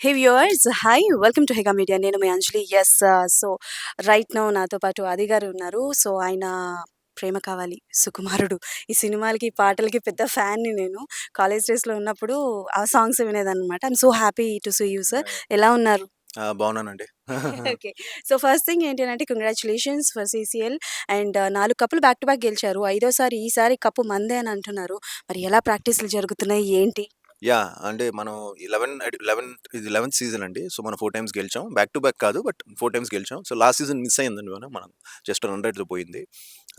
Hey viewers hi welcome to Hega media నేను మీ Anjali yes so right now నాతో పాటు ఆది గారు ఉన్నారు. సో ఆయన ప్రేమ కావాలి సుకుమారుడు. ఈ సినిమాలకి పాటలకి పెద్ద ఫ్యాన్ని నేను. కాలేజ్ డేస్లో ఉన్నప్పుడు ఆ songs వినేదన్నమాట. I'm so happy to see you sir ఎలా ఉన్నారు! బాగున్నానండి. ఓకే సో ఫస్ట్ థింగ్ ఏంటి అంటే కంగ్రాచులేషన్స్ ఫర్ సీసీఎల్ అండ్ నాలుగు కప్పులు బ్యాక్ టు బ్యాక్ గెలిచారు. ఐదోసారి ఈసారి కప్పు మందే అని అంటున్నారు. మరి ఎలా ప్రాక్టీస్లు జరుగుతున్నాయి? ఏంటి? యాహ్! అంటే మనం 11 ఎడ్ 11 ఇది 11థ్ సీజన్ అండి. సో, మనం 4 టైమ్స్ గెలిచాం. బ్యాక్ టు బ్యాక్ కాదు. బట్ 4 టైమ్స్ గెలిచాం. సో, లాస్ట్ సీజన్ మిస్ అయిందండి మనం. మనం జస్ట్ రన్ రేట్‌తో పోయింది.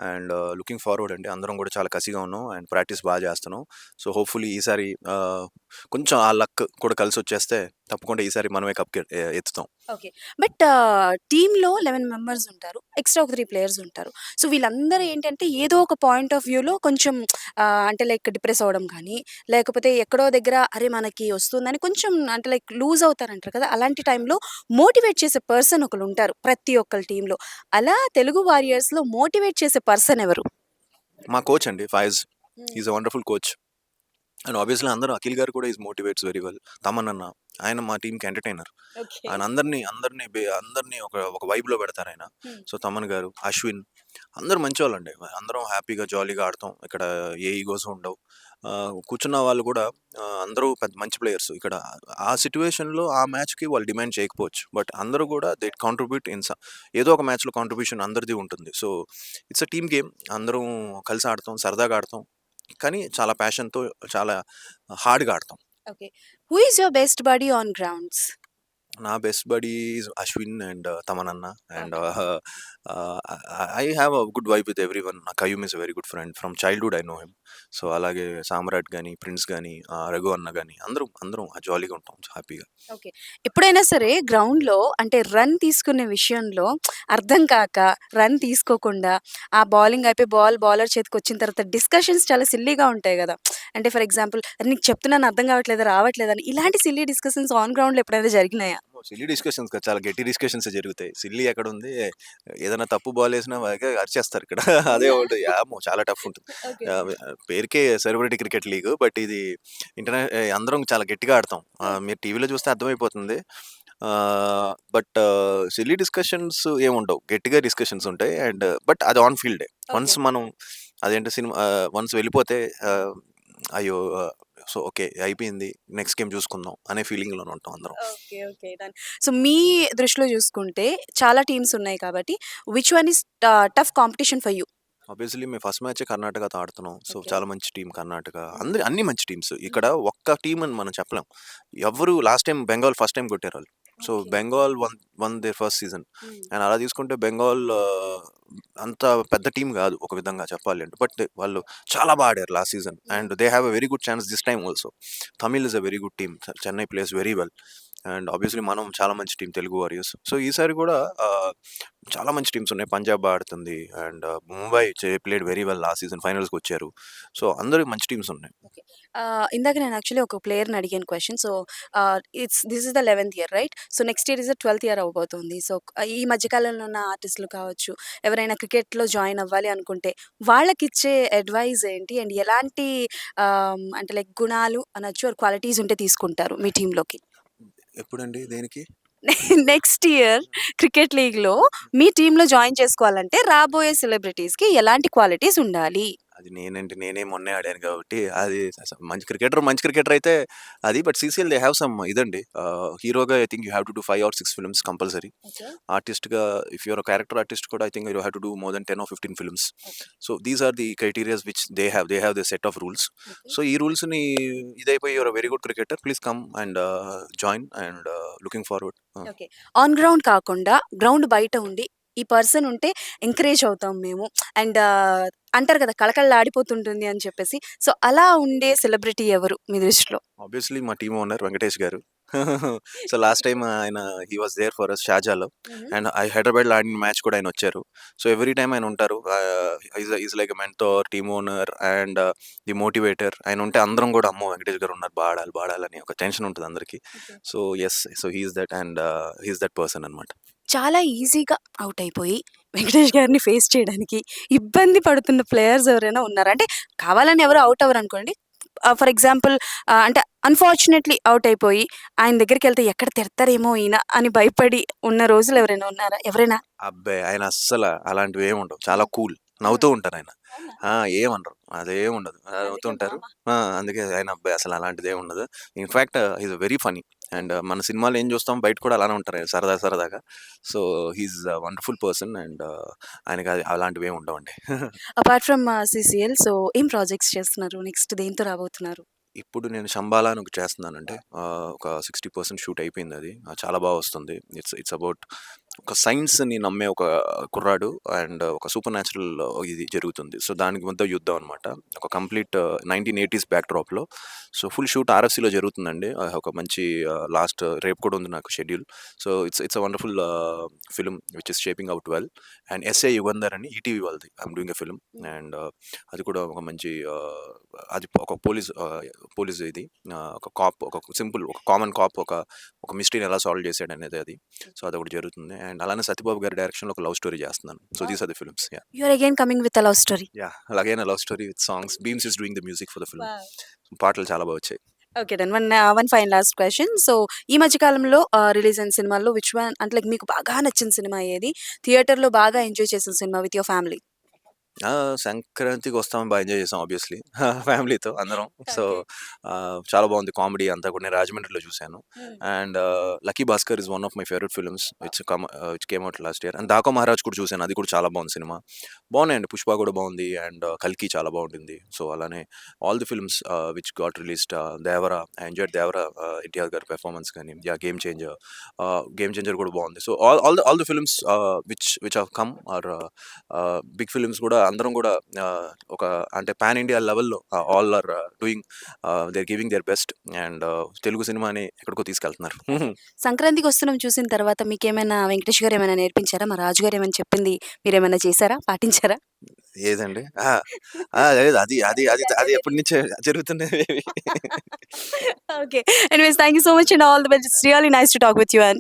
అండ్ లుకింగ్ ఫార్వర్డ్ అండి. అందరం కూడా చాలా కసిగా ఉన్నాం. అండ్ ప్రాక్టీస్ బాగా చేస్తున్నాం. సో, హోప్‌ఫుల్లీ ఈసారి ఆహ్, కొంచెం ఆ లక్ కూడా కలిసొచ్చేస్తే తప్పకుండా ఈసారి మనమే కప్ ఎత్తుతాం. ఓకే. బట్ టీమ్‌లో 11 మెంబర్స్ ఉంటారు. ఎక్స్‌ట్రా ఒక 3 ప్లేయర్స్ ఉంటారు. సో, వీళ్ళందరూ ఏంటంటే ఏదో ఒక పాయింట్ ఆఫ్ వ్యూలో కొంచెం ఆహ్, అంటే లైక్ డిప్రెస్ అవ్వడం కానీ, లేకపోతే ఎక్కడో దగ్గర అరే! మనకి వస్తుందని కొంచెం అంటే లైక్ లూజ్ అవుతారంటారు కదా! అలాంటి టైంలో మోటివేట్ చేసే పర్సన్ ఒకళ్ళుంటారు ప్రతి ఒక్కళ్ళ టీమ్‌లో. అలా తెలుగు వారియర్స్‌లో మోటివేట్ చేసే పర్సన్ ఎవరు? మా కోచ్ అండి Faiz. He hmm. Is a wonderful coach. And obviously అందరూ అఖిల్ గారు కూడా is motivates very well. Thaman అన్న ఆయన మా టీమ్‌కి ఎంటర్‌టైనర్. ఓకే. ఆయన అందరిని అందరిని బె అందరిని ఒక ఒక వైబ్‌లో పెడతారాయన. హ్మ్. సో, తమన్ గారు, అశ్విన్ అందరూ మంచోళ్ళండి. అందరం హ్యాపీగా జాలీగా ఆడతాం. ఇక్కడ ఏ ఈగోస్ ఉండవు. కూర్చున్న వాళ్ళు కూడా అందరూ పెద్ద మంచి ప్లేయర్స్. ఇక్కడ ఆ సిట్యుయేషన్‌లో ఆ మ్యాచ్‌కి వాళ్ళు డిమాండ్ చేయకపోవచ్చు. బట్ అందరూ కూడా దే కాంట్రిబ్యూట్ ఇన్ ఏదో ఒక మ్యాచ్‌లో కాంట్రిబ్యూషన్ అందరిది ఉంటుంది. So, it's a team game. అందరం కలిసి ఆడతాం. సరదాగా ఆడతాం. కానీ చాలా ప్యాషన్‌తో చాలా హార్డ్‌గా ఆడతాం. Okay. Who is your best buddy on grounds? నా best buddy Ashwin and Thaman అన్న. And I have a good vibe with everyone. నా Qayyum is a very good friend. From childhood I know him. So, అలాగే సామ్రాట్ కానీ prince కానీ రఘు అన్న కానీ అందరం అందరం జాలీగా ఉంటాం హ్యాపీగా. ఓకే. ఎప్పుడైనా సరే గ్రౌండ్‌లో అంటే రన్ తీసుకునే విషయంలో అర్థం కాక, రన్ తీసుకోకుండా ఆ బౌలింగ్ అయిపోయి బాల్ బౌలర్ చేతికి వచ్చిన తర్వాత డిస్కషన్స్ చాలా సిల్లీగా ఉంటాయి కదా అంటే ఫర్ ఎగ్జాంపుల్ నీకు చెప్తున్నాను అర్థం కావట్లేదా, రావట్లేదా అని ఇలాంటి సిల్లీ డిస్కషన్స్ ఆన్ గ్రౌండ్‌లో ఎప్పుడైనా జరిగినాయా? సిల్లీ డిస్కషన్స్ కాదు. చాలా గట్టి డిస్కషన్సే జరుగుతాయి. సిల్లీ ఎక్కడుంది? ఏదైనా తప్పు బాల్ వాగే అరిచేస్తారు ఇక్కడ. అదే ఒకటి యామ్మో! చాలా టఫ్ ఉంటుంది. ఓకే. ఆహ్, పేరుకే సెలబ్రిటీ క్రికెట్ లీగ్. బట్ ఇది ఇంటర్నే అందరం చాలా గట్టిగా ఆడతాం. ఆహ్, మీరు టీవీలో చూస్తే అర్థమైపోతుంది. ఆహ్, బట్ సిల్లీ డిస్కషన్స్ ఏముండవు. గట్టిగా డిస్కషన్స్ ఉంటాయి. అండ్ బట్ అది ఆన్ ఫీల్డే. వన్స్. మనం అదేంటి సినిమా ఆహ్, వన్స్ వెళ్ళిపోతే ఆహ్, అయ్యో! So, okay. అయిపోయింది. నెక్స్ట్ గేమ్ చూసుకుందాం అనే ఫీలింగ్‌లోనే ఉంటాం అందరం. ఓకే. ఓకే. డన్. సో, మీ దృష్టిలో చూసుకుంటే చాలా టీమ్స్ ఉన్నాయి కాబట్టి which one the tough competition for you? Obviously మేము ఫస్ట్ మ్యాచే కర్ణాటకతో ఆడుతున్నాం. సో. చాలా మంచి టీమ్ కర్ణాటక. అందరి అన్ని మంచి టీమ్స్. ఇక్కడ ఒక్క టీమ్ అని మనం చెప్పలేం. ఎవ్వరు last time Bengal first time కొట్టారాళ్ళు. So, okay. Bengal won won their first season. And అలా తీసుకుంటే బెంగాల్ అంత పెద్ద టీమ్ కాదు ఒక విధంగా చెప్పాలి అంటే. బట్ వాళ్ళు చాలా బా ఆడారు last season. And they have a very good chance this time also. Tamil is a very good team. Chennai plays very well. And obviously మనం చాలా మంచి టీమ్ తెలుగు వారియర్స్. సో, ఈసారి కూడా ఆహ్, చాలా మంచి టీమ్స్ ఉన్నాయి. పంజాబ్ ఆడుతుంది. అండ్ ముంబై చే played very well last season ఫైనల్స్‌కొచ్చారు. So, అందరూ మంచి టీమ్స్ ఉన్నాయి. ఓకే. ఆహ్, ఇందాక నేను యాక్చువల్లీ ఒక ప్లేయర్‌ని అడిగాను question. So, ah, it's this is the 11థ్ year right? So, next year is the 12థ్ year అవ్వబోతుంది. సో, ఈ మధ్య కాలంలో ఉన్న ఆర్టిస్ట్‌లు కావచ్చు, ఎవరైనా క్రికెట్‌లో జాయిన్ అవ్వాలి అనుకుంటే వాళ్ళకిచ్చే అడ్వైస్ ఏంటి? అండ్ ఎలాంటి ఆహ్, అంటే లైక్ గుణాలు అనొచ్చు ఆర్ క్వాలిటీస్ ఉంటే తీసుకుంటారు మీ టీమ్‌లోకి? ఎప్పుడండి? దేనికి? నెక్స్ట్ ఇయర్ క్రికెట్ లీగ్‌లో మీ టీంలో జాయిన్ చేసుకోవాలంటే రాబోయే సెలబ్రిటీస్‌కి ఎలాంటి క్వాలిటీస్ ఉండాలి? అది నేనంటే నేనే మొన్నే ఆడాను కాబట్టి అది స మంచి క్రికెటర్ మంచి క్రికెటర్ అయితే అది. But CCL they have some ఇదండి. హీరోగా I think you have to do 5 or 6 films compulsory. ఆర్టిస్ట్‌గా if you are a character artist కూడా I think you have to do more than 10 or 15 films. So, these are the criterias which they have. They have they set of rules. So, ఈ రూల్స్‌ని ఇదైపోయి you are a very good cricketer please come and join and looking forward. Okay. On ground కాకుండా ground బయట ఉండి ఈ person ఉంటే encourage అవుతాం మేము. And అంటారు కదా! కళకళలాడిపోతుంటుంది అని చెప్పేసి. సో, అలా ఉండే సెలబ్రిటీ ఎవరు మీ దృష్టిలో? ఆబ్వియస్‌లీ మా team owner Venkatesh garu. So, last time ఆయన he was there for us షార్జాలో. హుహు. అండ్ ఐ హైదరాబాద్‌లో ఆడిన మ్యాచ్ కూడా ఆయన వచ్చారు. సో, ఎవ్రీ టైమ్ ఆయన ఉంటారు. Is like mentor, team owner and the motivator. ఆయన ఉంటే అందరం కూడా అమ్మో! వెంకటేష్ గారు ఉన్నారు బా ఆడాలి, బా ఆడాలని ఒక టెన్షన్ ఉంటది అందరికి. So, yes. So, he is that and he is that person అన్నమాట. చాలా ఈజీగా అవుట్ అయిపోయి వెంకటేష్ గారిని ఫేస్ చేయడానికి ఇబ్బంది పడుతున్న ప్లేయర్స్ ఎవరైనా ఉన్నారా? అంటే కావాలని ఎవరు అవ్వరు అనుకోండి. ఫర్ ఎగ్జాంపుల్ అంటే అన్ఫార్చునేట్లీ అవుట్ అయిపోయి ఆయన దగ్గరికి వెళ్తే ఎక్కడ తిడతారేమో ఈయన అని భయపడి ఉన్న రోజులు ఎవరైనా ఉన్నారా? ఎవరైనా? అబ్బాయి ఆయన అస్సలు అలాంటివి ఏమి ఉండవు. చాలా కూల్ నవ్వుతూ ఉంటారు ఆయన. ఆ, ఏమనరు. అదేం ఉండదు. ఆ, నవ్వుతూ ఉంటారు. ఆ, అందుకే ఆయన అబ్బాయి అసలు అలాంటిది ఏమి ఉండదు in fact is very funny. And మన సినిమాలో ఏం చూస్తాం బయట కూడా అలానే ఉంటారు ఆయన సరదా సరదాగా. So he is wonderful person and ఆయనకి అది- అలాంటివి ఏమి ఉండవండి. అపార్ట్ ఫ్రమ్ సిసిఎల్ సో ఏం ప్రాజెక్ట్స్ చేస్తున్నారు నెక్స్ట్? దేంతో రాబోతున్నారు? ఇప్పుడు నేను శంబాలా అని ఒకటి చేస్తున్నానంటే ఆ, ఒక సిక్స్టీ పర్సెంట్ షూట్ అయిపోయింది అది. ఆ, చాలా బాగా వస్తుంది. ఇట్స్ ఇట్స్ అబౌట్ ఒక సైన్స్ని నమ్మే ఒక కుర్రాడు అండ్ ఒక సూపర్ న్యాచురల్ ఇది జరుగుతుంది. సో దానికి మధ్య యుద్ధం అనమాట ఒక కంప్లీట్ నైన్టీన్ ఎయిటీస్ బ్యాక్డ్రాప్లో. సో ఫుల్ షూట్ ఆర్ఎఫ్సీలో జరుగుతుందండి. ఒక మంచి లాస్ట్ రేపు కూడా ఉంది నాకు schedule. So it's it's a wonderful film which is shaping out well. And S A Yugandhar అని ఈటీవీ వాళ్ళది. I'm doing a film and అది కూడా ఒక మంచి అది ఒక పోలీస్ పోలీస్ ఇది ఒక కాప్ ఒక సింపుల్ ఒక కామన్ కాప్ ఒక ఒక మిస్టరీని ఎలా సాల్వ్ చేశాడు అనేది అది. సో అది ఒకటి జరుగుతుంది. అండ్ అలానే సత్యబాబు గారి డైరెక్షన్లో ఒక లవ్ స్టోరీ చేస్తున్నాను. So these are the films yeah you are again coming with a love story yeah అలాగే love story with songs. Bheems is doing the music for the film పాటలు చాలా బాగా వచ్చాయి. Okay then one one fine last question so ఈ మధ్య కాలంలో release అయిన సినిమాల్లో విచ్ వన్ అంటే like మీకు బాగా నచ్చిన సినిమా ఏది? థియేటర్లో బాగా ఎంజాయ్ చేసిన సినిమా విత్ యువర్ ఫ్యామిలీ ఆ, సంక్రాంతికి వస్తామని బాగా ఎంజాయ్ చేసాం ఆబ్వియస్లీ ఫ్యామిలీతో అందరం. సో చాలా బాగుంది కామెడీ అంతా కూడా. నేను రాజమండ్రిలో చూశాను. And lucky Bhaskar is one of my favourite films. It's come it's came out last year. And Daaku Maharaj కూడా చూశాను. అది కూడా చాలా బాగుంది సినిమా. బాగున్నాయండి. పుష్ప కూడా బాగుంది. అండ్ కల్కి చాలా బాగుంటుంది. సో అలానే all the films which got released Devara I enjoyed Devara NTR గారి పెర్ఫార్మెన్స్ కానీ yeah game changer game changer కూడా బాగుంది. So all all the all the films which which have come are big films కూడా అందరం కూడా ఒక అంటే pan India లెవెల్లో all are doing their giving their best and Telugu సినిమాని ఎక్కడికో తీసుకెళ్తున్నారు. సంక్రాంతికి వస్తున్నాం చూసిన తర్వాత మీకేమైనా వెంకటేష్ గారు ఏమైనా నేర్పించారా? మా రాజు గారు ఏమైనా చెప్పింది మీరు ఏమైనా చేశారా? పాటించారు? ఏదండి? ఆ, లేదు. అది అది అది అది ఎప్పటి నుంచే జరుగుతున్నది. Okay. Anyways thank you so much and all the best. Really nice to talk with you and